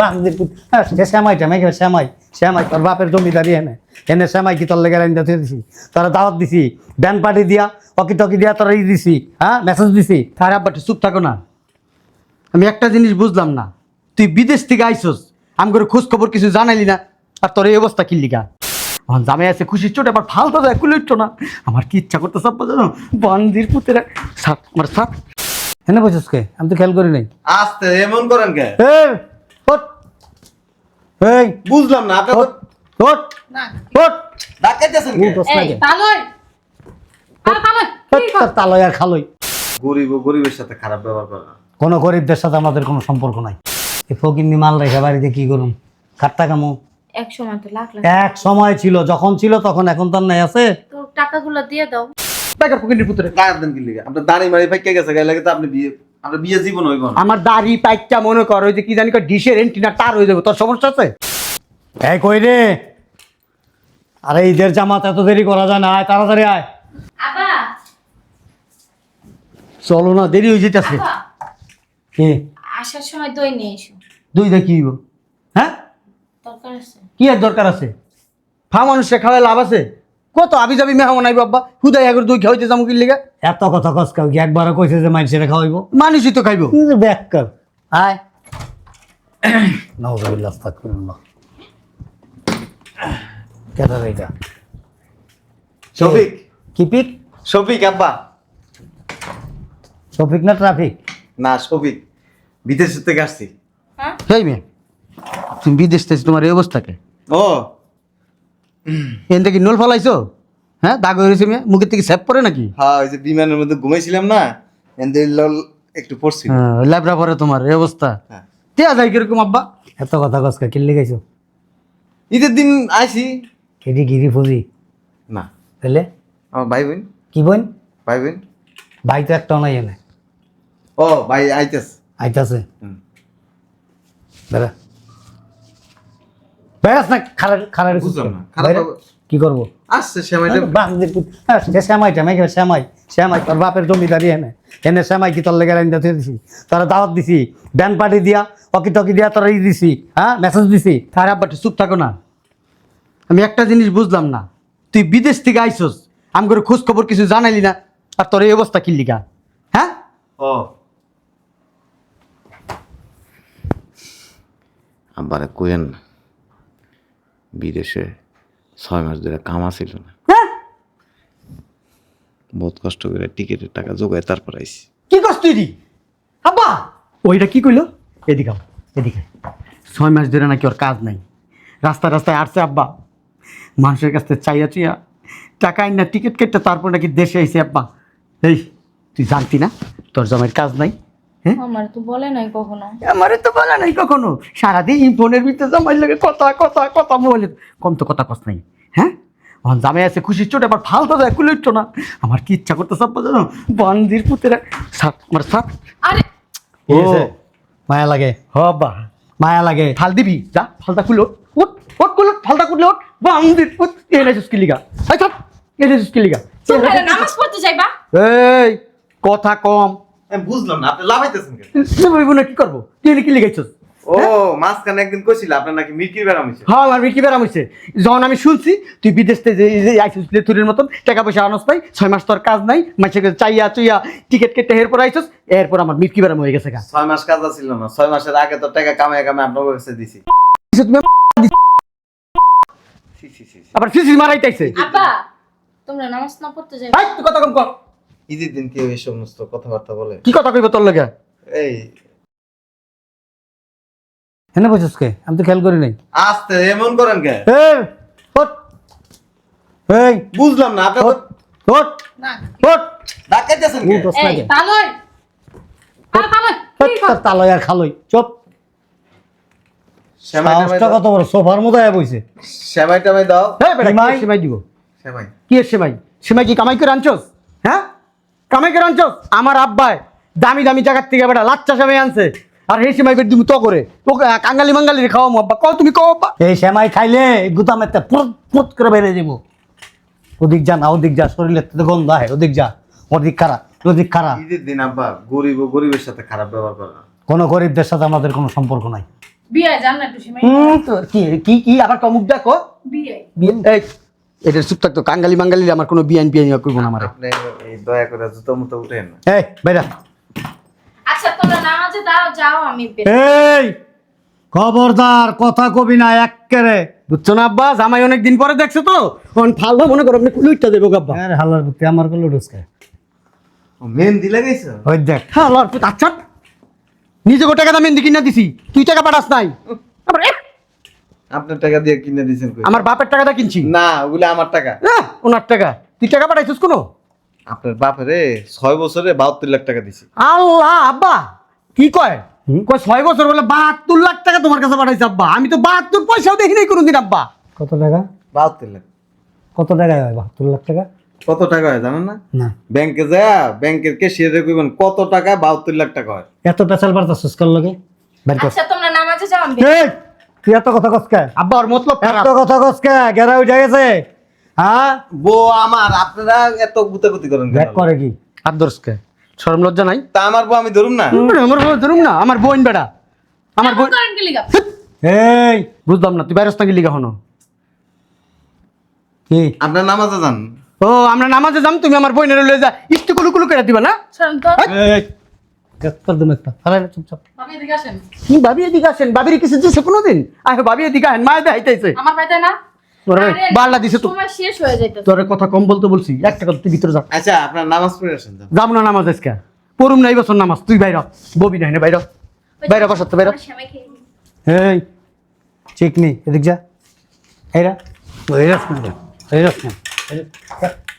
বাংদের পুত হ্যাঁ শ্যামাইটা মেঘে শ্যামাই। শ্যামাই তোর বাপের জমিদারি এনে। এনে শ্যামাই কি তোর লেগে রাইন দিতে দিছি? তোরা দাওয়াত দিছি। ব্যান পার্টি দিয়া অকি টকি দিয়া তোরা ই দিছি হ্যাঁ মেসেজ দিছি। তার আব্বা চুপ থাকো না। আমি একটা জিনিস বুঝলাম না। তুই বিদেশ থেকে আইসস আমি করে খোঁজ খবর কিছু জানাইলি না আর তোর এই অবস্থা কি লিগা? আমার জামাই আছে খুশির চোট আবার ফালতো দেয় কুলে উঠছো না। আমার কি ইচ্ছা করতে সব জানো? বান্দির পুতেরা। সাপ আমার সাপ। এনে বসেছ কে? আমি তো খেয়াল করি নাই। আস্তে এমন করেন কে? এই। বুঝলাম না আপনি ওঠ। ওঠ। ডাকাইতেছেন কে? এই তালই। আর তালই। তোর তালই আর খালই। গরিব ও গরিবের সাথে খারাপ ব্যবহার করে না। কোনো গরিবদের সাথে আমাদের কোনো সম্পর্ক নাই। এই ফকিন্নি মাল রেখে বাড়িতে কি করুম? খাট্টা কামো। এক সময় তো লাখ লাখ। এক সময় ছিল যখন ছিল তখন এখন তার নাই আছে? তো টাকাগুলো দিয়ে দাও। বেকার পুত্রে। দেন কি লিগে? আপনার দাড়ি মারি ফাইকে গেছে গায়ে লাগে তো আপনি বিয়ে আপনার বিয়ে জীবন হইব আমার দাড়ি পাইকটা মনে কর ওই যে কি জানি ডিশের এন্টিনা তার হয়ে যাবে তোর সমস্যা আছে? এই কই রে? আরে ঈদের জামাত এত দেরি করা যায় না আয় তাড়াতাড়ি আয়। আবা চলো না দেরি হয়ে যেতেছে কি? আসার সময় দই নিয়ে এসো। দুই দা কি হইব? হ্যাঁ? দরকার আছে। কি আর দরকার আছে? ফা মানুষে খাওয়াই লাভ আছে? কত আবি যাবি মেহমান আইব আব্বা? হুদাই আগর দুই খাওয়াইতে যাব কি লিগা এত কথা কস কাউ কি একবার কইছে যে মানুষের খাওয়াইব? মানুষই তো খাইব। ব্যাক কর। আয়। নাউজুবিল্লাহ আস্তাগফিরুল্লাহ। কেটা রে এটা? শফিক। কি পিক? শফিক আব্বা। শফিক না ট্রাফিক? না শফিক। বিদেশ থেকে আসছি। হ্যাঁ? মেয়ে তুমি বিদেশ থেকে তোমার এই অবস্থাকে ও এন থেকে নোল ফলাইছো? হ্যাঁ দাগ হয়েছে মেয়ে। মুখের থেকে স্যাপ পরে নাকি? হ্যাঁ ওই যে বিমানের মধ্যে ঘুমাইছিলাম না এনদে লল একটু পড়ছি হ্যাঁ ল্যাবরা পরে তোমার এই অবস্থা। হ্যাঁ। দেয়া যায় কীরকম আব্বা? এত কথা কস কা কিল্লি গাইছো ঈদের দিন আইছি। কেডি গিরি ফুজি? না। তাহলে? আমার ভাই বোন। কি বোন? ভাই বোন। ভাই তো একটা নাই এনে। ও ভাই আইতেস আইতাছে? হুম। বেড়া না বুঝলাম না, কি করব? আসছে সেমাইটা বাংদের পুত হ্যাঁ শ্যামাইটা মেঘে শ্যামাই শ্যামাই তোর বাপের জমিদারি এনে। এনে শ্যামাই কি তোর লেগে রাইন দিতে দিছি? তোরা দাওয়াত দিছি। ব্যান পার্টি দিয়া অকি টকি দিয়া তোরা ই দিছি হ্যাঁ মেসেজ দিছি। তার আব্বা একটু চুপ থাকো না। আমি একটা জিনিস বুঝলাম না। তুই বিদেশ থেকে আইসস আমি করে খোঁজ খবর কিছু জানাইলি না আর তোর এই অবস্থা কি লিগা? হ্যাঁ? ও। আব্বারে কইেন না। বিদেশে ছয় মাস ধরে কামা ছিল না। হ্যাঁ? বহুত কষ্ট করে টিকিটের টাকা জোগায় তারপর আইছি। কি তুই দি? আব্বা! ওইটা কি কইলো? এদিকে আও, এদিকে। ছয় মাস ধরে নাকি ওর কাজ নাই। রাস্তায় রাস্তায় আসছে আব্বা। মানুষের কাছ থেকে চাইয়া চুইয়া টাকা আইন না টিকিট কেটে তারপর নাকি দেশে আইছে আব্বা। এই তুই জানতি না? তোর জমের কাজ নাই। আমার তো বলে নাই কখনো। আমারে তো বলা নাই কখনো। সারাদিন ফোনের ভিতরে জামাই লাগে কথা কথা কথা মোবাইলে কম তো কথা কস নাই হ্যাঁ? আমার জামাই আছে খুশির চোট আবার ফালতো দেয় কুলে না। আমার কি ইচ্ছা করতে সব জানো বান্দির পুতেরা সাপ আমার সাপ আরে কি মায়া লাগে। হ মায়া লাগে। ফাল দিবি যা ফালতা খুলো উঠ উঠ খুলো ফালতা খুলে উঠ বান্দির পুত এনে সুস্কিলিগা এই থাক এনে সুস্কিলিগা তোমরা নামাজ পড়তে যাইবা। এই কথা কম। আমি বুঝলাম না আপনি লাভাইতেছেন কেন? না কি করব? তুই এনে কি লিখাইছস ও মাঝখানে একদিন কইছিল আপনার নাকি মির্কির হয়েছে হ্যাঁ আমার হয়েছে যখন আমি শুনছি তুই বিদেশ থেকে যে- যে আইসিস প্লেথুরের মতন টাকা পয়সা আনস পাই ছয় মাস তোর কাজ নাই মাসে চাইয়া চুইয়া টিকিট কেটে এরপর আইছস এরপর আমার মিটকি বেরাম হয়ে গেছে গা। ছয় মাস কাজ ছিল না ছয় মাসের আগে তো টাকা কামাই কামাই আপনার কাছে দিছি। তুমি ছি, ছি, ছি, ছি। আবার ফিসি মারাইতেছে আব্বা তোমরা নামাজ না পড়তে যাইবা? তুই কথা কম কর ঈদের দিন কেউ এই সমস্ত কথাবার্তা বলে? কি কথা কইব তোর লগে? এই। এনে বসেছ কে? আমি তো খেয়াল করি নাই। আস্তে এমন করেন কে? এই ওঠ। এই। বুঝলাম না আপনি ওঠ না। ওঠ। ডাকাইতেছেন কে? এই কে? তালই। আর তালই। তালই আর খালই। চুপ। সাহসটা কত বড়? সোফার মতো আয়া বইছে। সেমাই টামাই দাও। হ্যাঁ বেটা সেমাই? সেমাই দিব? সেমাই। কি সেমাই? সেমাই কি কামাই করে আনছস? হ্যাঁ? কামাই করে আনছস? আমার আব্বাই। দামি দামি জায়গার থেকে বেটা লাচ্চা সেমাই আনছে। আর এই সেমাই বেট তুমি তো করে। তোকে কাঙ্গালি মাঙ্গালি খাওয়াম আব্বা। কও তুমি কও আব্বা। এই শ্যামাই খাইলে গুতামের তে পুরুত পুরুত করে বেড়ে যাব ওদিক যা না ওদিক যা শরীরের থেকে গন্ধ হয় ওদিক যা ওদিক খারাপ ওদিক খারাপ। ঈদের দিন আব্বা গরিব ও গরিবের সাথে খারাপ ব্যবহার করে না। কোনো গরিবদের সাথে আমাদের কোনো সম্পর্ক নাই। বিয়ে জান না একটু সীমাই। হুম, তোর কি কি কি? আবার কমুক দেখো বিয়ে এই এটা চুপ থাকতো কাঙ্গালি মাঙ্গালি আমার কোনো বিয়ান বিয়ানি করব না আমার। আপনি এই দয়া করে জুতো মুতো উঠেন। এই বাইরা। আচ্ছা তোমরা নামাজে দাও যাও আমি এই খবরদার কথা কবি না এক্কেরে। বুঝছ না আব্বা? জামাই অনেক দিন পরে দেখছ তো? এখন ফালবো মনে করো আপনি লুইটটা দেবো আব্বা। আরে হালার বুকে আমার কলো ও, মেহেন্দি লাগাইছো? ওই দেখ। হ্যাঁ পুত আচ্ছা। নিজে গো টাকা দাম এনে কিনা দিছি তুই টাকা পাঠাস নাই। আবার এ, আপনার টাকা দিয়ে কিনে দিয়েছেন আমার বাপের টাকাটা কিনছি। না ওগুলো আমার টাকা। আহ, ওনার টাকা। তুই টাকা পাঠাইছিস কোনো? আপনার বাপরে ছয় বছরে বাহাত্তর লাখ টাকা দিছি। আল্লাহ আব্বা! কি কয়? কয় ছয় বছর বলে বাহাত্তর লাখ টাকা তোমার কাছে পাঠাইছে আব্বা। আমি তো বাহাত্তর পয়সাও দেখি নাই কোনোদিন আব্বা। কত টাকা? বাহাত্তর লাখ। কত টাকা হয় বাহাত্তর লাখ টাকা? কত টাকা হয় জানেন না? না। ব্যাংকে যা ব্যাংকের ক্যাশিয়ারে কইবেন কত টাকা বাহাত্তর লাখ টাকা হয়? এত পেশাল বার্তা কর লগে? আচ্ছা তোমরা নামাজে যাও আমি বের- এই, তুই এত কথা কসকে আব্বা ওর মতলব এত কথা কসকে গেরা উঠে গেছে। হ্যাঁ? বউ আমার আপনারা এত গুতাগুতি করেন কেন? করে কি। আদর্শকে শরম লজ্জা নাই? তা আমার বউ আমি ধরুম না? আমার বউ ধরুম না আমার বোন বেড়া। আমার বোন এমন করেন কি লিগা? এই! বুঝলাম না তুই বাইরস নাকি লিগা হনো? কি? আপনার নামাজে যান। ও আমরা নামাজে যাম তুমি আমার বোনের লয়ে যা। ইস্তি কুলু কুলু করে দিবা না? শোনেন তো। এই কেত্তর দিম একটা আরে চুপচাপ। ভাবি এদিকে আসেন। কি ভাবি এদিকে আসেন। ভাবির কিছু দিছে কোনোদিন? আহ ভাবি এদিকে আসেন মায়ের দেখাইতেছে আমার বাড়িতে না? ওরে আরে, দিছে তো। সময় শেষ হয়ে যাইতেছে। তোর কথা কম বলতে বলছি। একটা কথা তুই ভিতরে যা। আচ্ছা আপনার নামাজ পড়ে আসেন যাম না নামাজ আজকে। পড়ুম না এই বছর নামাজ। তুই বাইর ববি নাই না বাইর। বাইর বাসাতে বাইর নিই। এই চিকনি এদিক যা। এইরা এইরাস না এইরাস না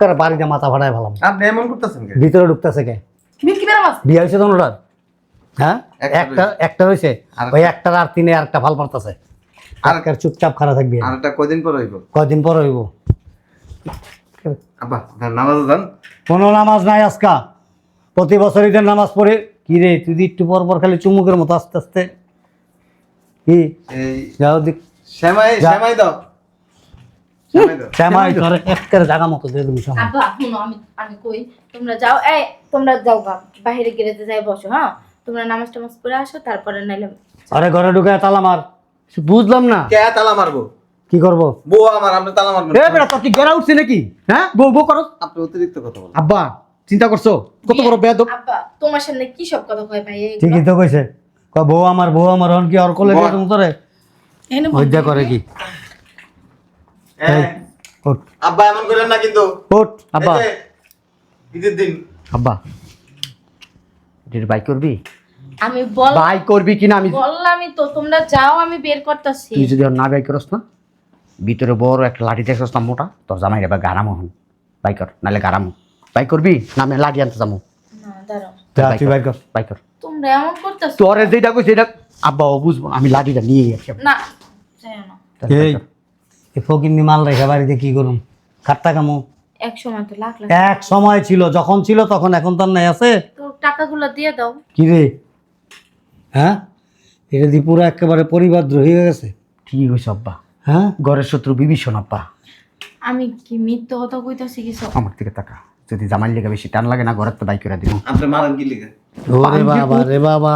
করে বাড়িতে মাথা ভাড়ায় ভালাম। আপনি এমন করতেছেন ভিতরে ঢুকতেছে কে? বিয়ে হয়েছে তোর হ্যাঁ? একটা একটা একটা হয়েছে। ওই একটার আর তিনে আর একটা ফাল আর কার চুপচাপ খারাপ থাকবি। আর কয়দিন পর হইব? কয়দিন পর হইব? আব্বা আপনার নামাজে কোনো নামাজ নাই আজকা। প্রতি বছর ঈদের নামাজ পড়ে। কি রে তুই দি একটু পর পর খালি চুমুকের মতো আস্তে আস্তে। কি? যাও দিক শ্যামাই শ্যামাই দাও। শ্যামাই একের জায়গা মতো দিয়ে দেবো শ্যামাই আব্বা শুনো আমি আমি কই? তোমরা যাও। এই তোমরা যাও গা বাইরে গেরেতে যাই বসো হ্যাঁ? তোমরা নামাজ টামাজ পড়ে আসো তারপরে নাইলে আরে ঘরে ঢুকে তালা মার। বুঝলাম না। কে তালা মারবো? কি করব? বউ আমার আপনি তালা মারবেন এ তোর কি গেরা উঠছে নাকি? হ্যাঁ? বউ বউ করো। আপনি অতিরিক্ত কথা বলেন। আব্বা চিন্তা করছ? কত বড় বেয়াদব। আব্বা তোমার সামনে কি সব কথা কয় ভাই? ঠিকই তো কইছে। কয় বউ আমার বউ আমার হন কি আর কোলে দিয়ে তুমি তোরে? এনে। হইজা করে কি? আব্বা এমন করেন না কিন্তু। ওঠ আব্বা। ঈদের দিন। আব্বা এটা বাই করবি? আমি বল বাই করবি কিনা আমি বললামই তো তোমরা যাও আমি বের করতেছি। তুই যদি আর না বাই করস না ভিতরে বড় একটা লাঠি দেখছস না মোটা তোর জামাই এবার গারাম হন বাই কর নাহলে গারাম। বাই করবি? না আমি লাঠি আনতে যাব। না দাঁড়াও। তুই বাইর কর বাই কর। তোমরা এমন করতেছো তোরে যেটা কই সেটা আব্বা ও বুঝব আমি লাঠিটা নিয়ে গেছি। না যাই না। এই এই ফকিন্নি মাল রেখে বাড়িতে কি করুম? কাটটা কামো এক সময় তো লাখ লাখ। এক সময় ছিল যখন ছিল তখন এখন তার নাই আছে? তো টাকাগুলো দিয়ে দাও। কি রে? হ্যাঁ? এটা দিয়ে পুরো একেবারে পরিবার দ্রোহী হয়ে গেছে। ঠিক হয়েছে আব্বা। হ্যাঁ? ঘরের শত্রু বিভীষণ আব্বা। আমি কি মিথ্যে কথা কইতাছি কিছু? আমার থেকে টাকা যদি জামাই লেগে বেশি টান লাগে না ঘরের তো বাই করে দিব আপনি মারেন কি লিখে ওরে বাবা রে বাবা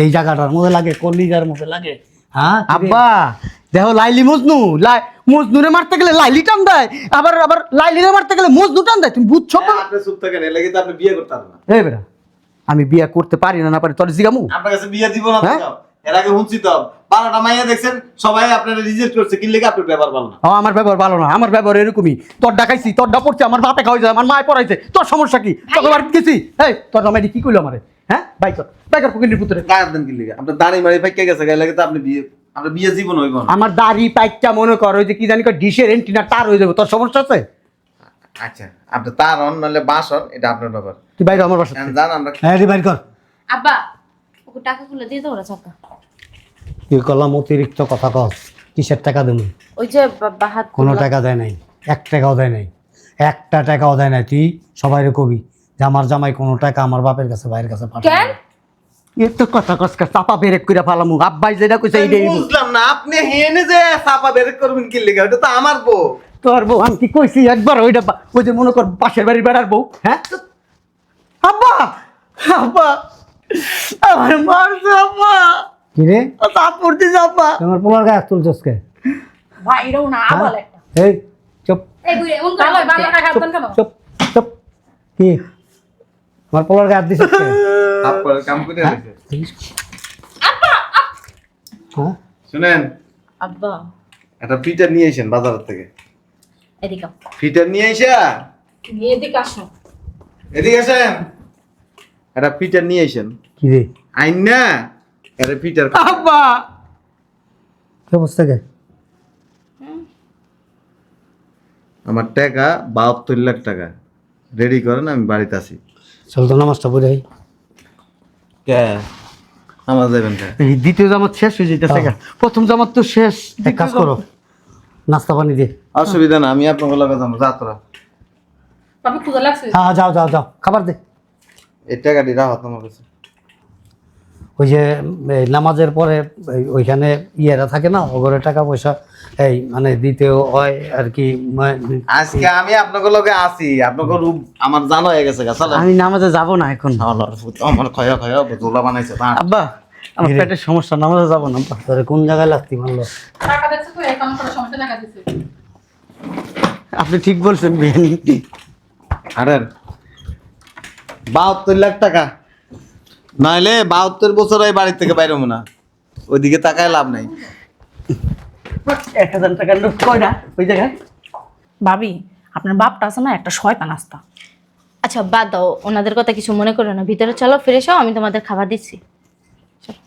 এই জায়গাটার মধ্যে লাগে কলিজার মধ্যে লাগে? আব্বা দেখো লাইলি মজনু লাই মজনুরে মারতে গেলে লাইলি টান দেয় আবার আবার লাইলিরে মারতে গেলে মজনু টান দেয় তুমি বুঝছ না আপনি চুপ থাকেন এর লাগে তো আপনি বিয়ে করতে পারবেন না। এই বেটা আমি বিয়ে করতে পারি না না পারি তোর জিগামু? আপনার কাছে বিয়ে দিব না তো হ্যাঁ? এর আগে শুনছি তো বারোটা মাইয়া দেখছেন সবাই আপনারা রিজেক্ট করছে কি লেগে আপনার ব্যাপার ভালো না? ও আমার ব্যবহার ভালো না আমার ব্যবহার এরকমই। তোর ডাকাইছি তোর ডা পড়ছে আমার বাপে খাওয়াইছে আমার মায় পড়াইছে। তোর সমস্যা কি? তোকে বাড়ি গেছি এই তোর জামাই কি কইলো আমারে? হ্যাঁ? বাইকর। বাইকর কুকিনের পুত্রে। গায়ের দেন কি লেগে? আপনার দাঁড়ি মারি ফাইকে গেছে গায়ে লাগে তো আপনি বিয়ে আপনার বিয়ে জীবন হইব আমার দাড়ি পাইকটা মনে কর ওই যে কি জানি ডিশের এন্টিনা তার হয়ে যাবে। তোর সমস্যা আছে? আচ্ছা আপনি তার হন নাহলে বাস হন এটা আপনার ব্যাপার। তুই বাইরে আমার বাসা এখন আমরা হ্যাঁ রে বাইর কর। আব্বা ওকে টাকাগুলো দিয়ে দাও চাকা তুই করলাম অতিরিক্ত কথা কস কিসের টাকা দেবো? ওই যে বাহাত কোনো টাকা দেয় নাই। এক টাকাও দেয় নাই। একটা টাকাও দেয় নাই। তুই সবাই কবি। যে আমার জামাই কোনো টাকা আমার বাপের কাছে ভাইয়ের কাছে কেন? তো কথা কসকা চাপা বেরেক করে ফালামু আব্বাই যেটা কইছে এইটাই। বুঝলাম না আপনি হেনে যে চাপা বের করবেন কি লেগে? ওটা তো আমার বউ। তোর বউ আমি কি কইছি একবার? ওইটা বা- ওই যে মনে কর পাশের বাড়ির বেড়ার বউ হ্যাঁ? আব্বা! আব্বা! আমার মারছে আব্বা! কি রে? দিছে আব্বা। তোমার পোলার গায়ে হাত তুলছস কে? ভাই এটাও না আবল একটা। এই চুপ। এই বুড়ি এমন করে দেন কেন চুপ চুপ। কি? আমার পোলার গায়ে হাত দিছিস কে? আপনার কাম করে রেখেছে হ্যাঁ শুনেন আব্বা। একটা ফিটার নিয়ে এসেন বাজার থেকে। এদিকে আও। ফিটার নিয়ে এসে নিয়ে এদিকে আসো। এদিকে আসেন। একটা ফিটার নিয়ে এসেন কি রে? আইন না একটা ফিটার আব্বা! কি অবস্থা কে আমার টাকা বাহাত্তর লাখ টাকা। রেডি করেন আমি বাড়িতে আসি চল তো নামাজটা পড়ে আই। কে? দ্বিতীয় জামাত শেষ হয়ে যেতেছে গা। প্রথম জামাত তো শেষ। এক কাজ করো নাস্তা পানি দে। অসুবিধা না আমি আপনার লগে যাব যা তোরা। লাগছে? হ্যাঁ যাও যাও যাও খাবার দে। এই টাকাটি রাখো তোমার কাছে। ওই যে নামাজের পরে ওইখানে ইয়েরা থাকে না ওগরে টাকা পয়সা এই মানে দিতেও হয় আর কি আজকে আমি আপনাকে লগে আসি আপনাকে রূপ আমার জানা হয়ে গেছে গা আমি নামাজে যাব না এখন। আমার খয়া খয়া বোতলা বানাইছে আব্বা আমার পেটের সমস্যা নামাজে যাব না তোরে কোন জায়গায় লাগতি মানলো? টাকা তো সমস্যা দেখা দিচ্ছে। আপনি ঠিক বলছেন বিয়ানি। আরেন বাহাত্তর লাখ টাকা। নাইলে বাহাত্তর বছর এই বাড়ির থেকে বাইরে না। ওইদিকে তাকায় লাভ নাই। এক হাজার টাকার লোক কয়টা ওই জায়গায়? ভাবি আপনার বাপটা আছে না একটা শয়তান আস্তা। আচ্ছা বাদ দাও ওনাদের কথা কিছু মনে করো না। ভিতরে চলো ফিরে এসো আমি তোমাদের খাবার দিচ্ছি। চলো।